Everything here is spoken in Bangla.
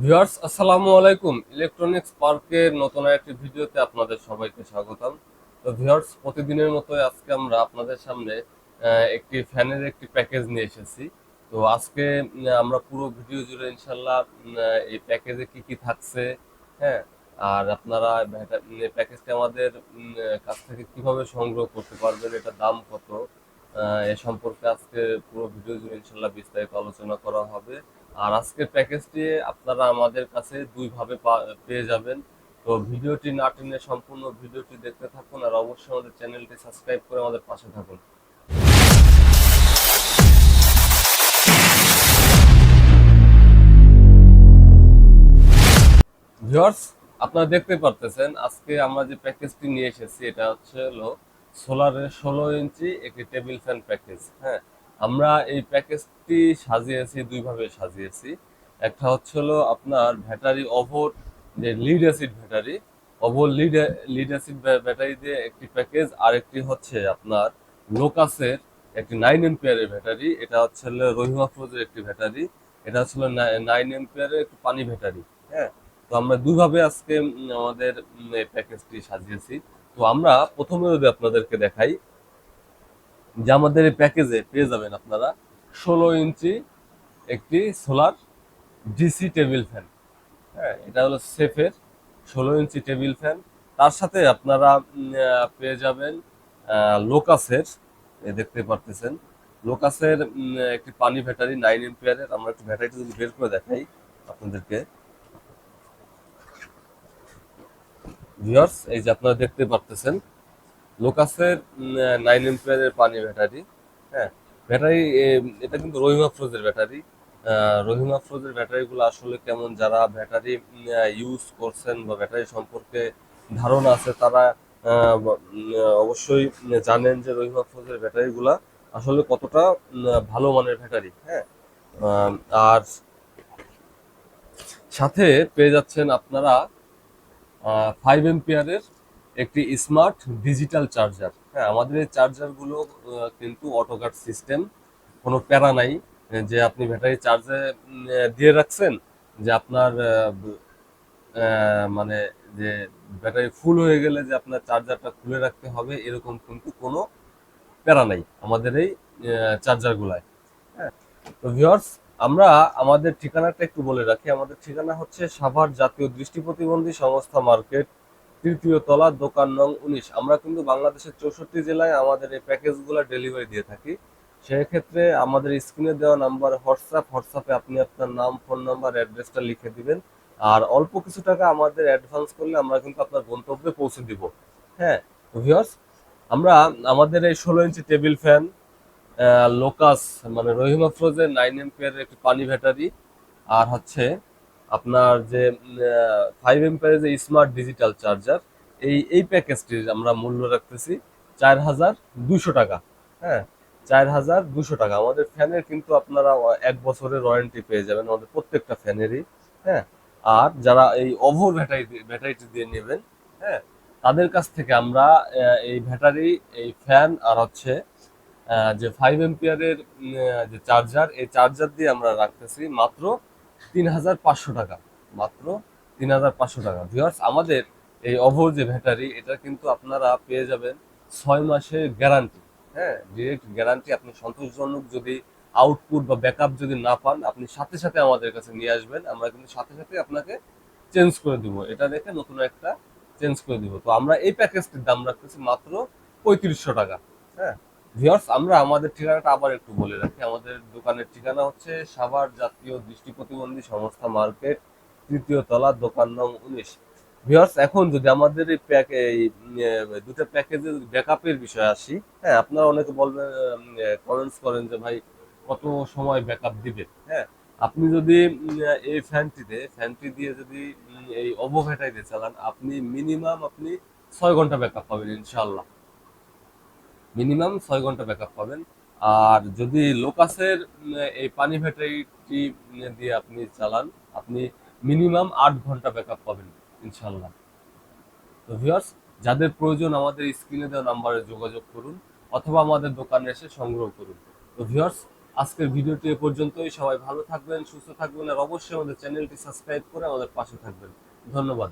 ভিউয়ার্স, আসসালামু আলাইকুম। ইলেকট্রনিক্স পার্কের নতুন একটি ভিডিওতে আপনাদের সবাইকে স্বাগতম। তো ভিউয়ার্স, প্রতিদিনের মতো আজকে আমরা আপনাদের সামনে একটি ফ্যানের একটি প্যাকেজ নিয়ে এসেছি। তো আজকে আমরা পুরো ভিডিও জুড়ে ইনশাল্লাহ এই প্যাকেজে কি কি থাকছে হ্যাঁ আর আপনারা প্যাকেজটি আমাদের কাছ থেকে কীভাবে সংগ্রহ করতে পারবেন এটার দাম কত এ সম্পর্কে আজকে পুরো ভিডিও জুড়ে ইনশাল্লাহ বিস্তারিত আলোচনা করা হবে। আর আজকের প্যাকেজটি আপনারা আমাদের কাছে দুইভাবে পেয়ে যাবেন। তো ভিডিওটি না টেনে সম্পূর্ণ ভিডিওটি দেখতে থাকুন আর অবশ্যই আমাদের চ্যানেলটি সাবস্ক্রাইব করে আমাদের পাশে থাকুন। ভিউয়ার্স, আপনারা দেখতে পারতেছেন, আজকে আমরা যে প্যাকেজটি নিয়ে এসেছি, এটা হচ্ছে হলো সোলারের ষোলো ইঞ্চি একটি টেবিল ফ্যান প্যাকেজ হ্যাঁ? আমরা এই প্যাকেজটি সাজিয়েছি, দুইভাবে সাজিয়েছি। একটা হচ্ছে হলো আপনার ব্যাটারি ওভর যে lead acid battery over lead lead acid battery দিয়ে একটি প্যাকেজ আর একটি হচ্ছে আপনার লোকাসের একটি নাইন এম্পিয়ারের ব্যাটারি, এটা হচ্ছে রহিমা ফ্রোজের একটি ব্যাটারি, এটা হচ্ছে নাইন এম্পিয়ারের একটি পানি ব্যাটারি হ্যাঁ? তো আমরা দুইভাবে আজকে আমাদের প্যাকেজটি সাজিয়েছি। তো আমরা প্রথমে যদি আপনাদেরকে দেখাই যে আমাদের এই প্যাকেজে পেয়ে যাবেন আপনারা। ষোলো ইঞ্চি একটি সোলার ডিসি টেবিল ফ্যান হ্যাঁ এটা হলো সেফের ষোলো ইঞ্চি টেবিল ফ্যান তার সাথে আপনারা পেয়ে যাবেন লোকাসের দেখতে পারতেছেন। লোকাসের একটি পানি ব্যাটারি নাইন এম্পিয়ারের আমরা একটু ব্যাটারিটা যদি বের করে দেখাই আপনাদেরকে। ভিউয়ার্স এই যে আপনারা দেখতে পারতেছেন লোকাসের নাইন এম্পিয়ারের পানি ব্যাটারি হ্যাঁ? ব্যাটারি এটা কিন্তু রহিমা ফ্রোজের ব্যাটারি। রহিমা ফ্রোজের ব্যাটারিগুলো আসলে কেমন, যারা ব্যাটারি ইউজ করছেন বা ব্যাটারি সম্পর্কে ধারণা আছে, তারা অবশ্যই জানেন যে রহিমা ফ্রোজের ব্যাটারিগুলা আসলে কতটা ভালো মানের ব্যাটারি হ্যাঁ? আর সাথে পেয়ে যাচ্ছেন আপনারা ফাইভ এম্পিয়ারের একটি স্মার্ট ডিজিটাল চার্জার হ্যাঁ আমাদের এই চার্জারগুলো কিন্তু অটোকাট সিস্টেম কোনো প্যারা নাই যে আপনি ব্যাটারি চার্জে দিয়ে রাখছেন, যে আপনার মানে যে ব্যাটারি ফুল হয়ে গেলে যে আপনার চার্জারটা খুলে রাখতে হবে, এরকম কিন্তু কোনো প্যারা নাই আমাদের এই চার্জারগুলায় হ্যাঁ তো ভিউয়ার্স আমরা আমাদের ঠিকানাটা একটু বলে রাখি। আমাদের ঠিকানা হচ্ছে সাভার জাতীয় দৃষ্টি প্রতিবন্ধী সংস্থা মার্কেট তৃতীয় তলা, দোকান নং উনিশ। আমরা কিন্তু বাংলাদেশের চৌষট্টি জেলায় আমাদের এই প্যাকেজগুলো ডেলিভারি দিয়ে থাকি। সেক্ষেত্রে আমাদের স্ক্রিনে দেওয়া নাম্বার, হোয়াটসঅ্যাপ, হোয়াটসঅ্যাপে আপনি আপনার নাম, ফোন নাম্বার, অ্যাড্রেসটা লিখে দিবেন। আর অল্প কিছু টাকা আমাদের অ্যাডভান্স করলে আমরা কিন্তু আপনার গন্তব্যে পৌঁছে দিব। হ্যাঁ ভিউয়ার্স আমরা আমাদের এই ষোলো ইঞ্চি টেবিল ফ্যান লোকাস মানে রহিমা ফ্রোজের নাইন এম্পিয়ারের একটি পানি ব্যাটারি, আর হচ্ছে আপনার যে ফাইভ এম্পিয়ারের যে স্মার্ট ডিজিটাল চার্জার এই এই প্যাকেজটির আমরা মূল্য রাখতেছি চার হাজার দুশো টাকা। হ্যাঁ চার হাজার দুশো টাকা। আমাদের ফ্যানের কিন্তু আপনারা এক বছরের ওয়ারেন্টি পেয়ে যাবেন আমাদের প্রত্যেকটা ফ্যানেরই। হ্যাঁ আর যারা এই ওভর ব্যাটারি ব্যাটারিটি দিয়ে নেবেন হ্যাঁ তাদের কাছ থেকে আমরা এই ব্যাটারি এই ফ্যান আর হচ্ছে যে ফাইভ এম্পিয়ারের যে চার্জার এই চার্জার দিয়ে আমরা রাখতেছি মাত্র তিন হাজার পাঁচশো টাকা। মাত্র তিন হাজার পাঁচশো টাকা। ভিউয়ার্স আমাদের এই অভর যে ব্যাটারি এটা কিন্তু আপনারা পেয়ে যাবেন ছয় মাসের গ্যারান্টি হ্যাঁ ডিরেক্ট গ্যারান্টি আপনি সন্তোষজনক যদি আউটপুট বা ব্যাকআপ যদি না পান, আপনি সাথে সাথে আমাদের কাছে নিয়ে আসবেন। আমরা কিন্তু সাথে সাথে আপনাকে চেঞ্জ করে দিব। এটা দেখে নতুন একটা চেঞ্জ করে দিব। তো আমরা এই প্যাকেজটির দাম রাখতেছি মাত্র পঁয়ত্রিশশো টাকা। হ্যাঁ ভিউয়ার্স আমরা আমাদের ঠিকানাটা আবার একটু বলে রাখি। আমাদের দোকানের ঠিকানা হচ্ছে সাভার জাতীয় দৃষ্টি প্রতিবন্ধী সংস্থা মার্কেট, তৃতীয় তলা, দোকান নং উনিশ। ভিউয়ার্স এখন যদি আমাদের এই প্যাক এই দুটো প্যাকেজের ব্যাকআপের বিষয়ে আসি হ্যাঁ আপনারা অনেকে বলবেন কমেন্টস করেন যে, ভাই, কত সময় ব্যাকআপ দিবে? হ্যাঁ আপনি যদি এই ফ্যানটিতে, ফ্যানটি দিয়ে যদি এই অবো ব্যাটারিতে চালান, আপনি মিনিমাম আপনি ছয় ঘণ্টা ব্যাকআপ পাবেন ইনশাল্লাহ মিনিমাম ছয় ঘণ্টা ব্যাকআপ পাবেন। আর যদি লোকাসের এই পানি ব্যাটারিটি দিয়ে আপনি চালান, আপনি মিনিমাম আট ঘণ্টা ব্যাকআপ পাবেন ইনশাল্লাহ তো ভিউয়ার্স যাদের প্রয়োজন আমাদের স্ক্রিনে দেওয়া নাম্বারে যোগাযোগ করুন, অথবা আমাদের দোকানে এসে সংগ্রহ করুন। তো ভিউয়ার্স আজকের ভিডিওটি এ পর্যন্তই। সবাই ভালো থাকবেন, সুস্থ থাকবেন, আর অবশ্যই আমাদের চ্যানেলটি সাবস্ক্রাইব করে আমাদের পাশে থাকবেন। ধন্যবাদ।